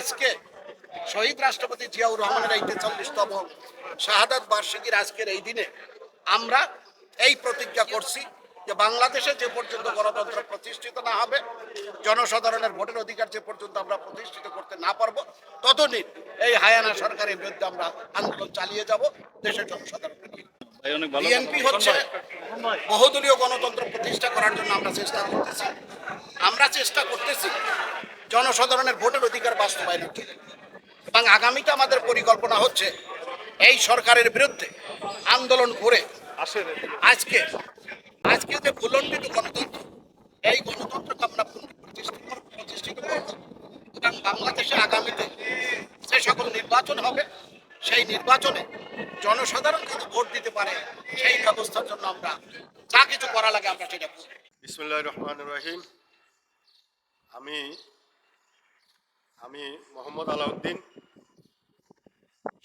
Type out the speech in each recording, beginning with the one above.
আজকে শহীদ রাষ্ট্রপতি জিয়াউর রহমানের এই তেতাল্লিশতম শাহাদাত বার্ষিকীর আজকের এই দিনে আমরা এই প্রতিজ্ঞা করছি যে বাংলাদেশে যে পর্যন্ত গণতন্ত্র প্রতিষ্ঠিত না হবে জনসাধারণের ভোটের অধিকার যে পর্যন্ত আমরা প্রতিষ্ঠিত করতে না পারব ততদিন এই হায়ানা সরকারের বিরুদ্ধে আমরা আন্দোলন চালিয়ে যাব দেশের জনসাধারণকে নিয়ে। বিএনপি হচ্ছে বহুদলীয় গণতন্ত্র প্রতিষ্ঠা করার জন্য আমরা চেষ্টা করতেছি। আমরা চেষ্টা করতেছি জনসাধারণের ভোটের অধিকার বাস্তবায়ন জন্য এবং আগামীতে আমাদের পরিকল্পনা হচ্ছে এই সরকারের বিরুদ্ধে আন্দোলন করে আজকে আজকে যে ভুলণ্ডিত গণতন্ত্র এই গণতন্ত্রকে আমরা প্রতিষ্ঠিত করব। এবং বাংলাদেশে আগামীতে যে সকল নির্বাচন হবে সেই নির্বাচনে জনসাধারণ কিন্তু ভোট দিতে পারে সেই ব্যবস্থার জন্য আমরা যা কিছু করা লাগে আমরা সেটা করব। বিসমুল্লাহ রহমান রহিম। আমি আমি মোহাম্মদ আলাউদ্দিন,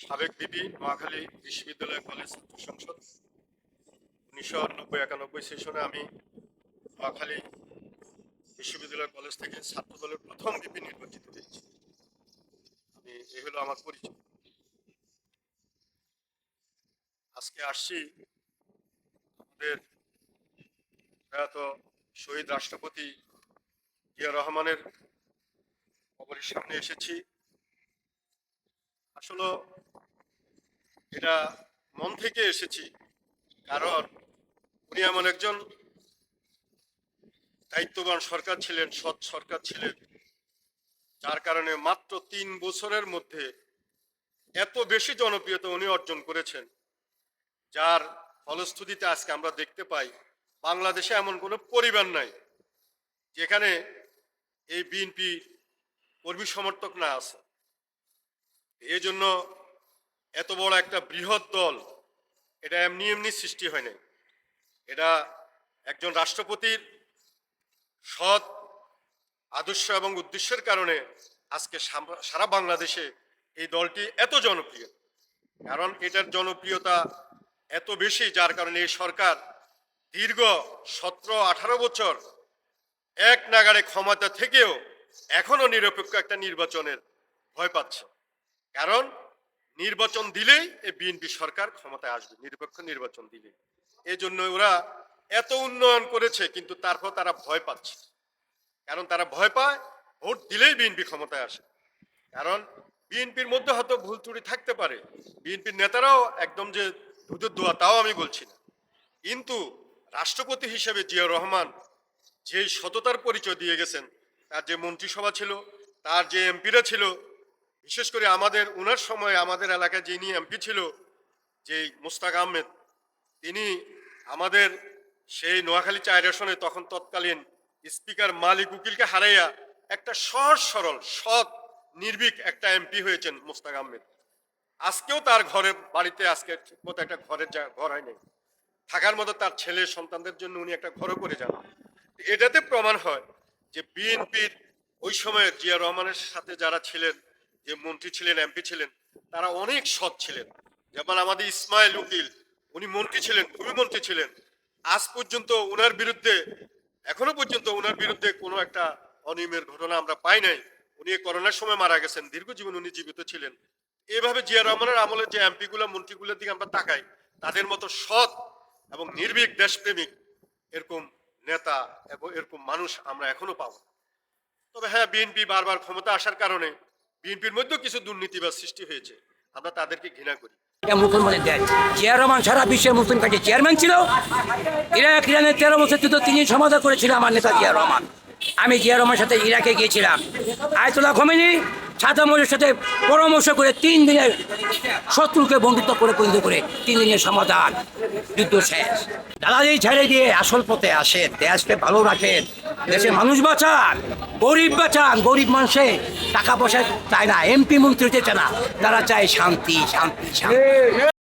সাবেক বিবি নোয়াখালী বিশ্ববিদ্যালয় কলেজ ছাত্র সংসদ। উনিশশো নব্বই একানব্বই সেশনে আমি নোয়াখালী বিশ্ববিদ্যালয় কলেজ থেকে ছাত্র দলের প্রথম বিপি নির্বাচিত হয়েছি। আমি এই হলো আমার পরিচয়। আজকে আসছি আমাদের প্রয়াত শহীদ রাষ্ট্রপতি জিয়া রহমানের কবরের সামনে এসেছি। আসলে এটা মন থেকে এসেছি, কারণ উনি এমন একজন দায়িত্ববান সরকার ছিলেন, সৎ সরকার ছিলেন, যার কারণে মাত্র তিন বছরের মধ্যে এত বেশি জনপ্রিয়তা উনি অর্জন করেছেন, যার ফলশ্রুতিতে আজকে আমরা দেখতে পাই, বাংলাদেশে এমন কোনো পরিবার নাই, যেখানে এই বিএনপি কর্মী সমর্থক না আছে। এই জন্য এত বড় একটা বৃহৎ দল, এটা এমনি এমনি সৃষ্টি হয় নাই। এটা একজন রাষ্ট্রপতির সৎ আদর্শ এবং উদ্দেশ্যের কারণে আজকে সারা বাংলাদেশে এই দলটি এত জনপ্রিয়। কারণ এটার জনপ্রিয়তা এত বেশি, যার কারণে এই সরকার দীর্ঘ সতেরো আঠারো বছর এক নাগাড়ে ক্ষমতা থেকেও এখনও নিরপেক্ষ একটা নির্বাচনের ভয় পাচ্ছে। কারণ নির্বাচন দিলেই এই বিএনপি সরকার ক্ষমতায় আসবে, নিরপেক্ষ নির্বাচন দিলেই। এই জন্য ওরা এত উন্নয়ন করেছে, কিন্তু তারপর তারা ভয় পাচ্ছে। কারণ তারা ভয় পায়, ভোট দিলেই বিএনপি ক্ষমতায় আসে। কারণ বিএনপির মধ্যে হয়তো ভুল ত্রুটি থাকতে পারে। বিএনপির নেতারাও একদম যে দুধের দোয়া, তাও আমি বলছি না। কিন্তু রাষ্ট্রপতি হিসেবে জিয়া রহমান যেই সততার পরিচয় দিয়ে গেছেন তার যে মন্ত্রিসভা ছিল, তার যে এমপিরা ছিল, বিশেষ করে আমাদের ওনার সময় আমাদের এলাকায় যিনি এমপি ছিল, যেই মুস্তাক আহমেদ, তিনি আমাদের সেই নোয়াখালী চায়ের আসনে তখন তৎকালীন স্পিকার মালিক উকিলকে হারাইয়া একটা সহজ, সরল, সৎ, নির্ভীক একটা এমপি হয়েছেন মুস্তাক আহমেদ। আজকেও তার ঘরে, বাড়িতে আজকে মতো একটা ঘরের ঘর হয়নি। থাকার মতো তার ছেলে সন্তানদের জন্য উনি একটা ঘরও করে যান। এটাতে প্রমাণ হয় যে বিএনপির ওই সময়ের জিয়া রহমানের সাথে যারা ছিলেন, যে মন্ত্রী ছিলেন, এমপি ছিলেন, তারা অনেক সৎ ছিলেন। যেমন আমাদের ইসমাইল উকিল, উনি মন্ত্রী ছিলেন, খুবই মন্ত্রী ছিলেন। আজ পর্যন্ত ওনার বিরুদ্ধে, এখনও পর্যন্ত ওনার বিরুদ্ধে কোনো একটা অনিয়মের ঘটনা আমরা পাই নাই। উনি করোনার সময় মারা গেছেন, দীর্ঘজীবন উনি জীবিত ছিলেন। এভাবে জিয়া রহমানের আমলে যে এমপিগুলো, মন্ত্রীগুলোর দিকে আমরা তাকাই, তাদের মতো সৎ এবং নির্ভীক দেশপ্রেমিক এরকম নেতা এবং এরকম মানুষ আমরা এখনও পাবো তবে হ্যাঁ বিএনপি বারবার ক্ষমতা আসার কারণে বিএনপির মধ্যেও কিছু দুর্নীতি বা সৃষ্টি হয়েছে। আমরা তাদেরকে ঘৃণা করি। রহমান রহমান। আমি জিয়া রহমানের সাথে ইরাকে গিয়েছিলাম। আয়তুল্লাহ খমেনি সাদামের সাথে পরামর্শ করে তিন দিনের শত্রুকে বন্ধুত্ব করে পরিণত করে তিন দিনের সমাধান, যুদ্ধ শেষ। দাদাজি ছেড়ে দিয়ে আসল পথে আসে দেশকে ভালো রাখেন দেশের মানুষ বাঁচান, গরিব বাঁচান, গরিব মানুষে টাকা পয়সা চায় না, এমপি মন্ত্রী চায় না তারা চায় শান্তি শান্তি শান্তি।